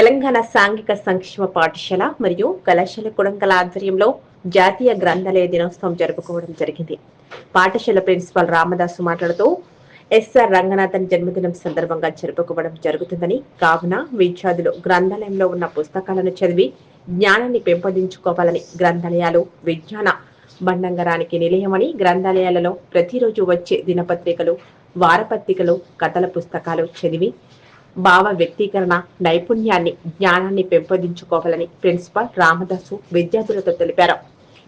తెలంగాణ సాంఘిక సంక్షేమ పాఠశాల మరియు కళాశాల కుడంకల ఆధ్వర్యంలో జాతీయ గ్రంథాలయ దినోత్సవం జరుపుకోవడం జరిగింది. పాఠశాల ప్రిన్సిపాల్ రామదాసు మాట్లాడుతూ ఎస్ఆర్ రంగనాథన్ జన్మదినం సందర్భంగా జరుపుకోవడం జరుగుతుందని కావున విద్యార్థులు గ్రంథాలయంలో ఉన్న పుస్తకాలను చదివి జ్ఞానాన్ని పెంపొందించుకోవాలని గ్రంథాలయాలు విజ్ఞాన బండంగరానికి నిలయమని గ్రంథాలయాలలో ప్రతిరోజు వచ్చే దినపత్రికలు వారపత్రికలు కథల పుస్తకాలు చదివి భావ వ్యక్తీకరణ నైపుణ్యాన్ని జ్ఞానాన్ని పెంపొందించుకోవాలని ప్రిన్సిపాల్ రామదాసు విద్యార్థులతో తెలిపారు.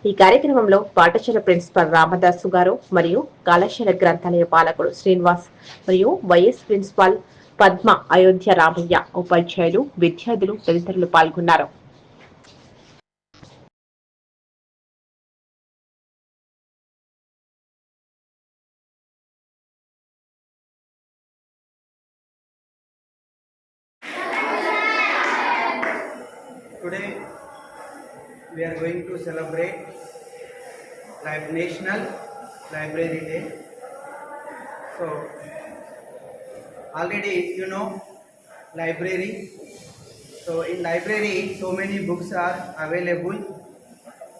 ఈ కార్యక్రమంలో పాఠశాల ప్రిన్సిపాల్ రామదాసు గారు మరియు కళాశాల గ్రంథాలయ పాలకుడు శ్రీనివాస్ మరియు వైఎస్ ప్రిన్సిపాల్ పద్మ అయోధ్య రామయ్య ఉపాధ్యాయులు విద్యార్థులు తదితరులు పాల్గొన్నారు. Today we are going to celebrate Lib- National Library Day. So already you know library. So in library so many books are available.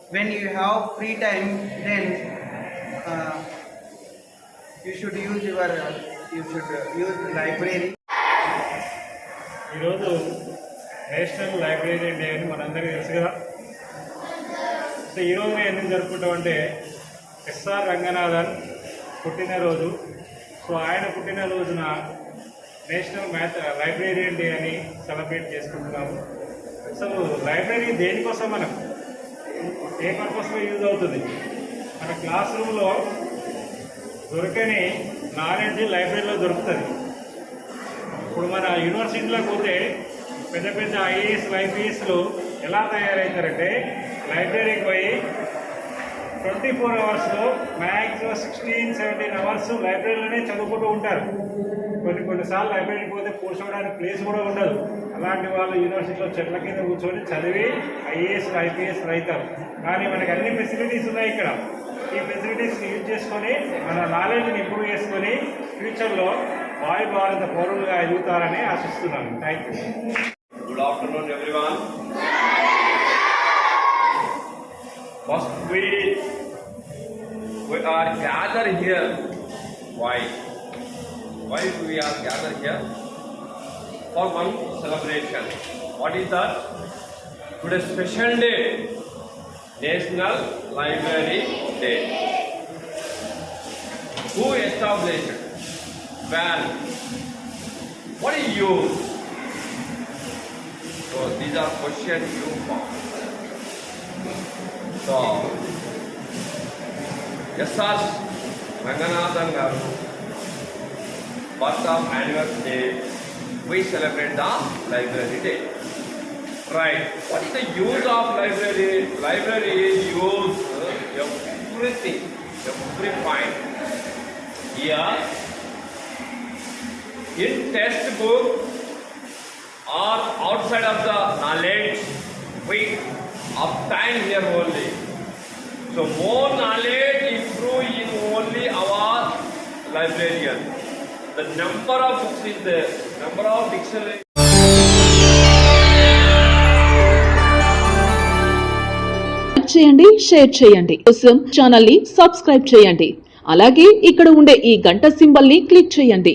When you have free time then uh, you should use your uh, you should uh, use library. ఈరోజు National library day అని మనందరికీ తెలుసు కదా. So ఈరోజు మేము ఎందుకు జరుపుకుంటాం అంటే ఎస్ఆర్ రంగనాథన్ పుట్టినరోజు. సో ఆయన పుట్టినరోజున నేషనల్ మ్యాథ్ లైబ్రరీ డే అని సెలబ్రేట్ చేసుకుంటున్నాము అసలు లైబ్రరీ దేనికోసం మనం? ఏ పర్పస్లో యూజ్ అవుతుంది. మన క్లాస్ రూమ్లో దొరకని నాలెడ్జ్ లైబ్రరీలో దొరుకుతుంది. ఇప్పుడు మన యూనివర్సిటీలోకి పోతే పెద్ద పెద్ద ఐఏఎస్ ఐపీఎస్లు ఎలా తయారవుతారంటే లైబ్రరీకి పోయి ట్వంటీ ఫోర్ అవర్స్లో మ్యాక్సిమం సిక్స్టీన్ సెవెంటీన్ అవర్స్ లైబ్రరీలోనే చదువుకుంటూ ఉంటారు. కొన్ని కొన్నిసార్లు లైబ్రరీకి పోతే కూర్చోవడానికి ప్లేస్ కూడా ఉండదు. అలాంటి వాళ్ళు యూనివర్సిటీలో చెట్ల కింద కూర్చొని చదివి ఐఏఎస్ ఐపీఎస్ అవుతారు కానీ మనకి అన్ని ఫెసిలిటీస్ ఉన్నాయి ఇక్కడ. ఈ ఫెసిలిటీస్ని యూజ్ చేసుకొని మన నాలెడ్జ్ని ఇంప్రూవ్ చేసుకొని ఫ్యూచర్లో వాయు భారత పౌరులుగా ఎదుగుతారని ఆశిస్తున్నాను. Thank you Good afternoon, everyone. First, we we are gathered here. Why? Why we are gathered here? For one celebration. What is that? Today special day, National Library Day. Who established? When? What is use? is a question you form. So, S.R. Ranganathan Garu, birth of anniversary day, we celebrate the library day. Right. What is the use of library? Library is used everything, every point. Here, in textbook, or outside of the knowledge, we obtain here only. So more knowledge improve in only our librarian. The number of books is there, number of dictionary. Like చేయండి share చేయండి కోసం ఛానల్ని subscribe చేయండి అలాగే ఇక్కడ ఉండే ఈ గంట సింబల్ని క్లిక్ చేయండి